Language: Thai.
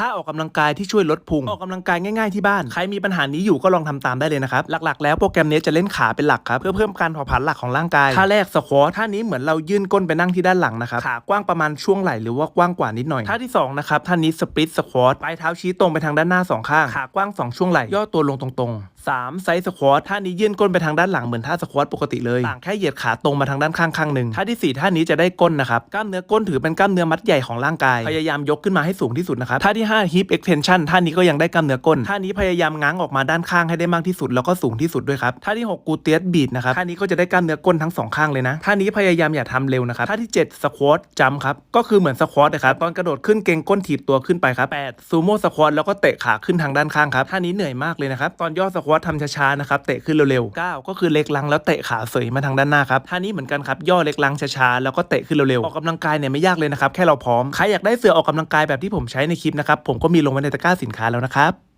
ท่าออกกำลังกายที่ช่วยลดพุงออกกำลังกายง่ายๆที่บ้าน ใครมีปัญหานี้อยู่ก็ลองทำตามได้เลยนะครับ หลักๆ แล้วโปรแกรมนี้จะเล่นขาเป็นหลักครับ เพื่อเพิ่มการเผาผลาญหลักของร่างกาย ท่าแรกสควอตท่านี้เหมือนเรายื่นก้นไปนั่งที่ด้านหลังนะครับ ขากว้างประมาณช่วงไหล่หรือว่ากว้างกว่านิดหน่อย ท่าที่สองนะครับท่านี้สปริตสควอตปลายเท้าชี้ตรงไปทางด้านหน้าสองข้าง ขากว้างสองช่วงไหล่ ย่อตัวลงตรงๆ 3 ไซส์สควอตท่านี้ยื่นก้นไปทางด้านหลังเหมือนท่าสควอตปกติเลย ต่างแค่เหยียดขาตรงมาทางด้านข้างข้างหนึ่งท่าที่สี่ท่านี้จะได้ก้นนะครับ กล้ามเนื้อก้นถือเป็นกล้ามเนื้อมัดใหญ่ของร่างกาย พยายามยกขึ้นมาให้สูงที่สุดนะครับ ท่าที่5 hip extension ท่านี้ก็ยังได้กล้ามเนื้อก้น ท่านี้พยายามง้างออกมาด้านข้างให้ได้มากที่สุดแล้วก็สูงที่สุดด้วยครับ ท่าที่ 6 กูเตียสบีดนะครับ ท่านี้ก็จะได้กล้ามเนื้อก้นทั้งสองข้างเลยนะ ท่านี้พยายามอย่าทำเร็วนะครับ ท่าที่7 squat jump ครับ ก็คือเหมือนสควอตนะครับ ตอนกระโดดขึ้นเกรงก้นถีบตัวขึ้นไปครับ8 sumo squat แล้วก็เตะขาขึ้นทางด้านข้างครับ ท่านี้เหนื่อยมากเลยนะครับ ตอนย่อสควอตทำช้าๆนะครับ เตะขึ้นเร็วๆ9ก็คือเล็กลังแล้วเตะขาเสยมาทางด้านหน้าครับ ท่านี้เหมือนกันครับ ย่อเล็กลังช้าๆแล้วก็เตะขึ้นเร็วๆ ออกกำลังกายเนี่ยไม่ยากเลยนะครับ แค่เราพร้อม ใครอยากได้เสื้อออกกำลังกายแบบที่ผมใช้ในคลิปนะครับผมก็มีลงไว้ในตะกร้าสินค้าแล้วนะครับ